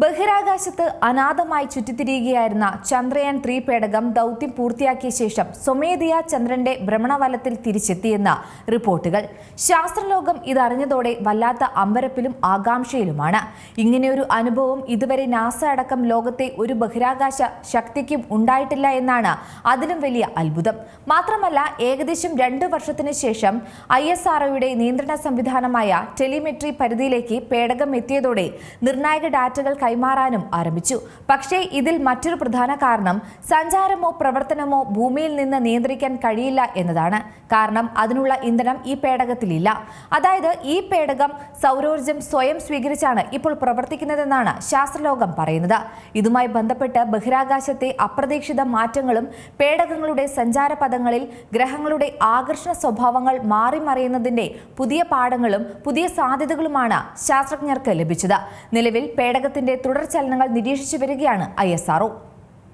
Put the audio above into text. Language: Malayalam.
ബഹിരാകാശത്ത് അനാഥമായി ചുറ്റിത്തിരിയുകയായിരുന്ന ചന്ദ്രയാൻ ത്രീ പേടകം ദൗത്യം പൂർത്തിയാക്കിയ ശേഷം സ്വമേധിയ ചന്ദ്രന്റെ ഭ്രമണവലത്തിൽ തിരിച്ചെത്തിയെന്ന റിപ്പോർട്ടുകൾ. ശാസ്ത്രലോകം ഇതറിഞ്ഞതോടെ വല്ലാത്ത അമ്പരപ്പിലും ആകാംക്ഷയിലുമാണ്. ഇങ്ങനെയൊരു അനുഭവം ഇതുവരെ നാസ അടക്കം ലോകത്തെ ഒരു ബഹിരാകാശ ശക്തിക്കും ഉണ്ടായിട്ടില്ല എന്നാണ് അതിലും വലിയ അത്ഭുതം. മാത്രമല്ല ഏകദേശം രണ്ട് വർഷത്തിന് ശേഷം ഐ എസ് ആർഒയുടെ നിയന്ത്രണ സംവിധാനമായ ടെലിമെട്രി പരിധിയിലേക്ക് പേടകം എത്തിയതോടെ നിർണായക ഡാറ്റകൾ കൈമാറാനും ആരംഭിച്ചു. പക്ഷേ ഇതിൽ മറ്റൊരു പ്രധാന കാരണം സഞ്ചാരമോ പ്രവർത്തനമോ ഭൂമിയിൽ നിന്ന് നിയന്ത്രിക്കാൻ കഴിയില്ല എന്നതാണ്. കാരണം അതിനുള്ള ഇന്ധനം ഈ പേടകത്തിലില്ല. അതായത് ഈ പേടകം സൗരോർജം സ്വയം സ്വീകരിച്ചാണ് ഇപ്പോൾ പ്രവർത്തിക്കുന്നതെന്നാണ് ശാസ്ത്രലോകം പറയുന്നത്. ഇതുമായി ബന്ധപ്പെട്ട് ബഹിരാകാശത്തെ അപ്രതീക്ഷിത മാറ്റങ്ങളും പേടകങ്ങളുടെ സഞ്ചാരപഥങ്ങളിൽ ഗ്രഹങ്ങളുടെ ആകർഷണ സ്വഭാവങ്ങൾ മാറിമറിയുന്നതിന്റെ പുതിയ പാഠങ്ങളും പുതിയ സാധ്യതകളുമാണ് ശാസ്ത്രജ്ഞർക്ക് ലഭിച്ചത്. നിലവിൽ പേടകത്തിന്റെ തുടർചലനങ്ങൾ നിരീക്ഷിച്ചു വരികയാണ് ഐ